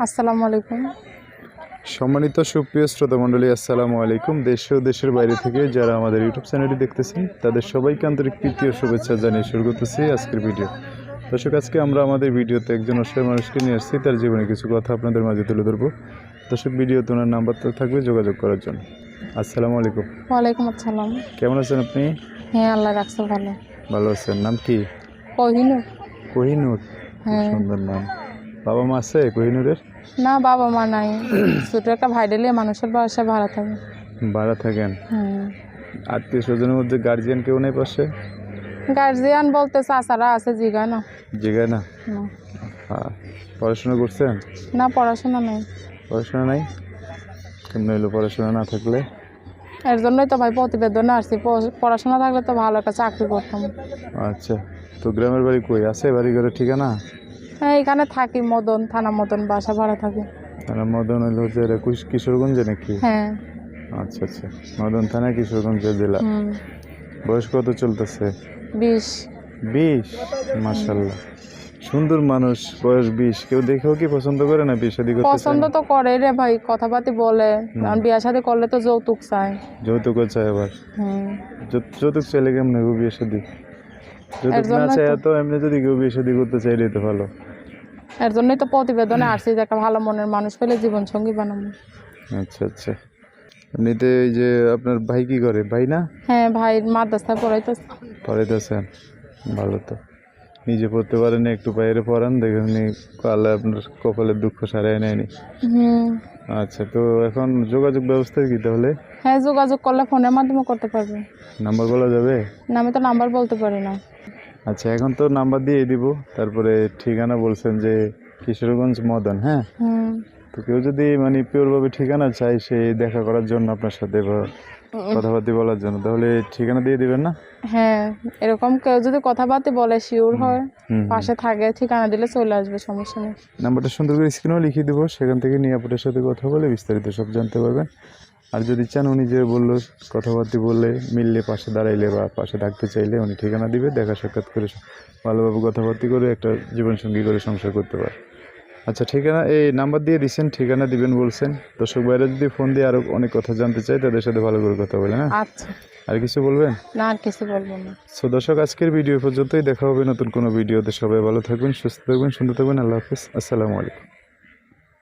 আসসালামু আলাইকুম। সম্মানিত সুপ্রিয় শ্রোতা মণ্ডলী আসসালামু আলাইকুম। দেশ ও দেশের বাইরে থেকে যারা আমাদের ইউটিউব চ্যানেলটি দেখতেছেন তাদের সবাইকে আন্তরিক প্রীতি ও শুভেচ্ছা জানিয়ে শুরু করতেছি আজকের ভিডিও। দর্শক আজকে আমরা আমাদের ভিডিওতে একজন অসহায় মানুষকে নিয়ে আসছি। তার জীবনে কিছু কথা আপনাদের মাঝে তুলে ধরবো। দর্শক ভিডিওতে ওনার নাম্বার তো থাকবে যোগাযোগ করার জন্য। আসসালামু আলাইকুম। ওয়ালাইকুম আসসালাম। কেমন আছেন আপনি? হ্যাঁ আল্লাহ রাখছে ভালো। ভালো আছেন। নাম কি? কহিনু কোহিনুর। হ্যাঁ। সুন্দর নাম। বাবা মা আছে কোহিনুরের না বাবা মা নাই। ছোট একটা ভাই ডেলে মানুষের বাসায় ভাড়া থাকে। ভাড়া থাকেন? হুম আত্মীয় স্বজনের মধ্যে গার্জিয়ান কেউ নেই পাশে? গার্জিয়ান বলতে চাচারা আছে জিগা না। জিগায় না? না। হ্যাঁ পড়াশোনা করছেন? না পড়াশোনা নাই। পড়াশোনা নাই? কেমন হইল পড়াশোনা না থাকলে? এর জন্যই তো ভাই প্রতিবেদনে আসছি। পড়াশোনা থাকলে তো ভালো একটা চাকরি করতাম। আচ্ছা তো গ্রামের বাড়ি কই? আছে বাড়ি ঘরে ঠিকানা? হ্যাঁ এখানে থাকি মদন থানা মদন বাসা ভাড়া থাকি। তারা মদন হইল হচ্ছে এটা কুশ- কিশোরগঞ্জে নাকি? হ্যাঁ। আচ্ছা আচ্ছা। মদন থানা কিশোরগঞ্জ জেলা। বয়স কত চলতেছে? বিশ। বিশ? মাসাল্লাহ সুন্দর মানুষ বয়স বিশ। কেউ দেখেও কি পছন্দ করে না বিশ শাদী করতে পছন্দ তো করে রে ভাই কথাবার্তি বলে। কারণ বিয়ে শাদী করলে তো যৌতুক চায়। যৌতুকও চায় আবার। যৌতুক চাইলে কেমন বিয়ে শাদী? যৌতুক না চায় তো- এমনি যদি কেউ বিয়ে শাদী করতে চাইলেই তো ভালো। এর জন্যই তো প্রতিবেদনে আসছি যে একটা ভালো মনের মানুষ পেলে জীবন সঙ্গী বানাবো। আচ্ছা আচ্ছা। এমনিতে এই যে আপনার ভাই কি করে? ভাই না? হ্যাঁ ভাই মাদ্রাসায় পড়াইতেছে। পড়াইতেছেন ভালো তো। নিজে পড়তে পারেন একটু বাইরে পড়ান দেখেন আল্লাহ আপনার কপালের দুঃখ সারাই নেয়নি। আচ্ছা তো এখন যোগাযোগ ব্যবস্থা কি তাহলে? হ্যাঁ যোগাযোগ করলে ফোনের মাধ্যমে করতে পারবে। নাম্বার বলা যাবে? না আমি তো নাম্বার বলতে পারি না। আচ্ছা এখন তো নাম্বার দিয়ে দিব। তারপরে ঠিকানা বলছেন যে কিশোরগঞ্জ মদন হ্যাঁ? তো কেউ যদি মানে পিওরভাবে ঠিকানা চাই সে দেখা করার জন্য আপনার সাথে কথাবার্তা বলার জন্য তাহলে ঠিকানা দিয়ে দিবেন না? হ্যাঁ এরকম কেউ যদি কথাবার্তি বলে শিওর হয় পাশে থাকে ঠিকানা দিলে চলে আসবে সমস্যা নেই। নাম্বারটা সুন্দর করে স্ক্রিনেও লিখিয়ে দেবো সেখান থেকে নিরাপদের সাথে কথা বলে বিস্তারিত সব জানতে পারবেন। আর যদি চান উনি যে বলল কথাবার্তা বললে মিললে পাশে দাঁড়াইলে বা পাশে থাকতে চাইলে উনি ঠিকানা দিবে দেখা সাক্ষাৎ করে ভালোভাবে কথাবার্তা করে একটা জীবনসঙ্গী করে সংসার করতে পারে। আচ্ছা ঠিকানা এই নাম্বার দিয়ে দিচ্ছেন ঠিকানা দিবেন বলছেন। দর্শক বাইরে যদি ফোন দিয়ে আরও অনেক কথা জানতে চাই তাদের সাথে ভালো করে কথা বলে হ্যাঁ আচ্ছা। আর কিছু বলবেন? না আর কিছু বলব না। সো দর্শক আজকের ভিডিও পর্যন্তই। দেখা হবে নতুন কোনো ভিডিওতে। সবাই ভালো থাকবেন সুস্থ থাকবেন সুন্দর থাকবেন। আল্লাহ হাফিজ। আসসালামু আলাইকুম।